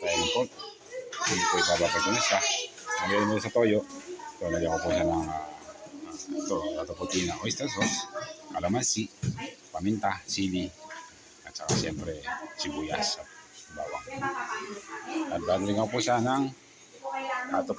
Hindi po ibababad ko na siya. Lagyan mo sa toyo. So, lagyan ko po siya ng uh, ito, puti na oyster sauce, kalamansi, paminta, sili, at saka siyempre sibuyas at bawang. At ko po siya ng tato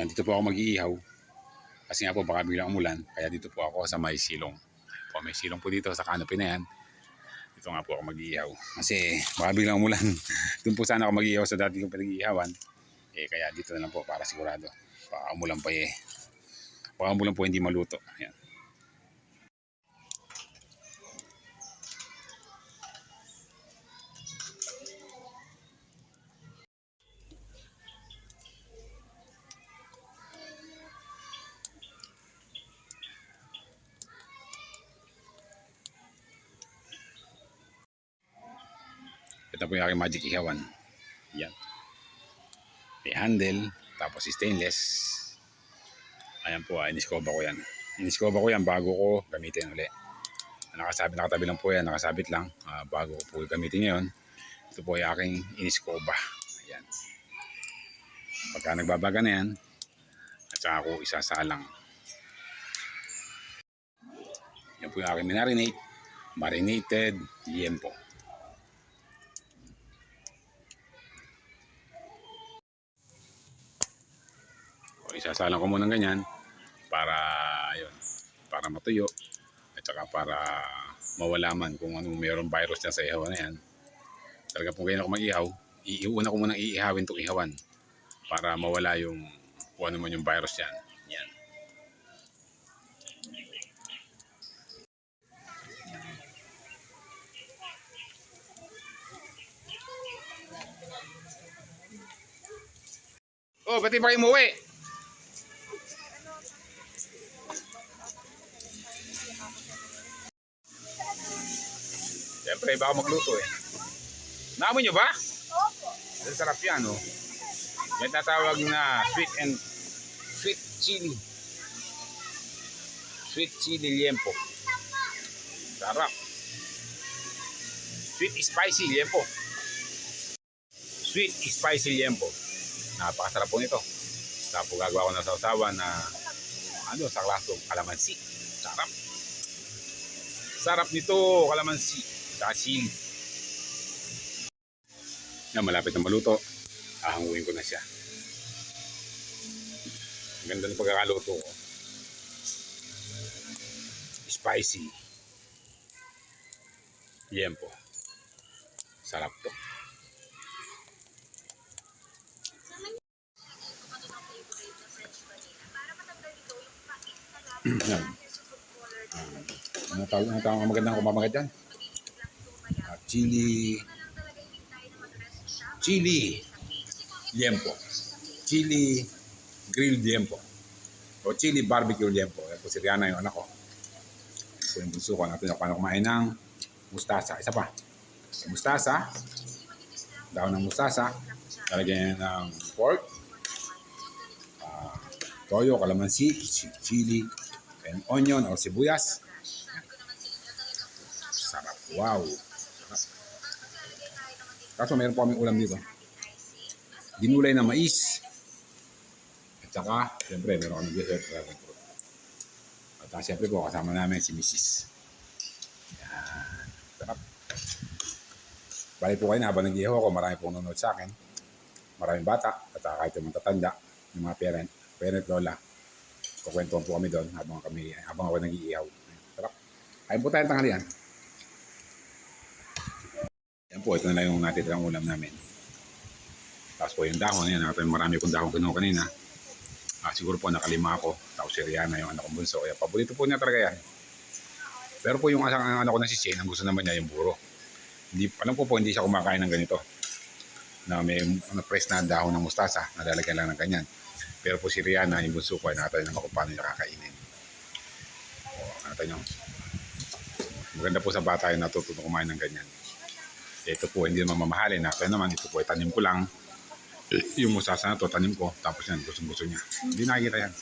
Nandito po ako mag-iihaw. Kasi nga po baka biglang umulan. Kaya dito po ako sa may silong. Po, may silong po dito sa canopy na yan. Dito nga po ako mag-iihaw. Kasi baka biglang umulan. Doon po sana ako mag-iihaw sa dati kong pinag-iihawan. Eh kaya dito na lang po para sigurado. Baka umulan pa eh. Baka umulan po hindi maluto. Yan. Ito po yung aking magic ihawan. Yan. May handle, tapos stainless. Ayan po, ah, iniskoba ko yan. Iniskoba ko yan bago ko gamitin uli. Nakasabit, nakatabi lang po yan, nakasabit lang. ah, bago ko po gamitin ngayon. Ito po yung aking iniskoba. Ayan. Pagka nagbabaga na yan, at saka ako isasalang. Yan po yung aking minarinate. Marinated liempo. O, isasalang ko muna ng ganyan para yun, para matuyo at saka para mawala man kung anong mayroong virus dyan sa ihaw na yan. Talaga kung ganyan ako mag-ihaw, iiuna ko muna iihawin itong ihawan para mawala yung kung ano man yung virus dyan. Yan. Oh, pati pa kayo umuwi? Siyempre, baka magluto eh. Naamoy nyo ba? Opo. Ang sarap yan, oh. May tatawag na sweet and sweet chili. Sweet chili liempo. Sarap. Sweet spicy liempo. Sweet spicy liempo. Napakasarap po nito. Tapos gagawa ko ng sausawan na ano, sa klasong kalamansi. Sarap. Sarap nito, kalamansi. Saka chili. Yan, malapit na maluto. Ahanguin ko na siya. Ang ganda ng pagkakaluto ko. Spicy. Liempo. Sarap to. Yan. Ano tawag, ano tawag ang magandang kumamagat dyan? Chili. Chili. Liempo. Chili grilled liempo. O chili barbecue liempo. Yan po si Rihanna yung anak ko. Yung bunso ko. Natin ako kumain ng mustasa. Isa pa. Mustasa. Daon ng mustasa. Lalagyan ng pork. ah, toyo, kalamansi, chi- chili, and onion or sibuyas. Sarap. Wow. Kaso meron po kaming ulam dito. Ginulay na mais. At saka, siyempre, meron kami dessert. At uh, siyempre po, kasama namin si Mrs. Yan. Balik po kayo habang nag-ihaw ako, marami pong nanonood sa akin. Maraming bata, at uh, kahit yung matatanda, yung mga parent, parent lola. Kukwentuhan po kami doon habang kami habang ako nag-iihaw. Sarap. Kain po tayo ng tanghalian. Yan po, ito na lang yung natitirang ulam namin. Tapos po yung dahon, yan, natin marami kong dahon kinuha kanina. Ah, siguro po nakalima ako. Tapos si Rihanna, yung anak kong bunso. Kaya paborito po niya talaga yan. Pero po yung asang ang anak ko na si Shane, ang gusto naman niya yung buro. Hindi, alam ko po, hindi siya kumakain ng ganito. Na may ano, press na dahon ng mustasa, nalalagyan lang ng ganyan. Pero po si Rihanna, yung bunso ko, ay nakatayo naman kung paano niya kakainin. O, nakatayo niyo. Maganda po sa bata yung natututo kumain ng ganyan. Ito po, hindi naman mamahalin. Ito naman, ito po, tanim ko lang. Yung musasa na to, tanim ko. Tapos yan, gustong-gusto niya. Hindi nakikita yan.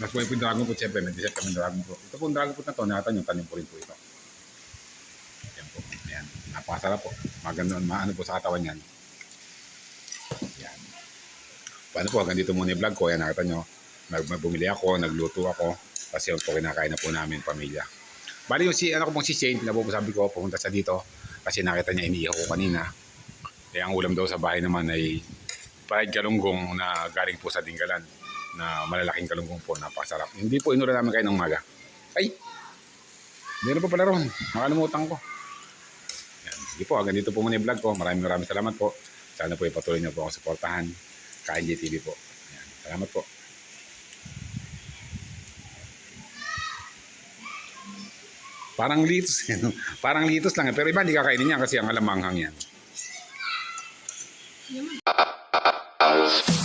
Mas po yung dragon fruit, siyempre, may deserve kami dragon fruit. Ito po, yung dragon fruit na to, nakita nyo, tanim ko rin po ito. Yan po, yan. Napakasarap po. Maganda, maano po sa katawan yan. Yan. Paano po, hanggang dito muna yung vlog ko. Yan, nakita nyo. Nag, bumili ako, nagluto ako. Kasi po, kinakain na po namin pamilya. Bali yung si, ano ko pong si Shane, pinabubusabi ko, pumunta sa dito. Kasi nakita niya, iniihaw ko kanina. Eh, ang ulam daw sa bahay naman ay fried galunggong na galing po sa Dinggalan na malalaking galunggong po, napakasarap. Hindi po inura namin kayo ng umaga. Ay! Meron pa pala ron. Nakalimutan ko. Yan. Sige po, hanggang dito po muna yung vlog ko. Maraming maraming salamat po. Sana po ipatuloy niyo po ako suportahan. KNJ TV po. Yan. Salamat po. Parang litos. no? Parang litos lang. Pero iba hindi kakainin yan kasi ang alamanghang yan. Yaman.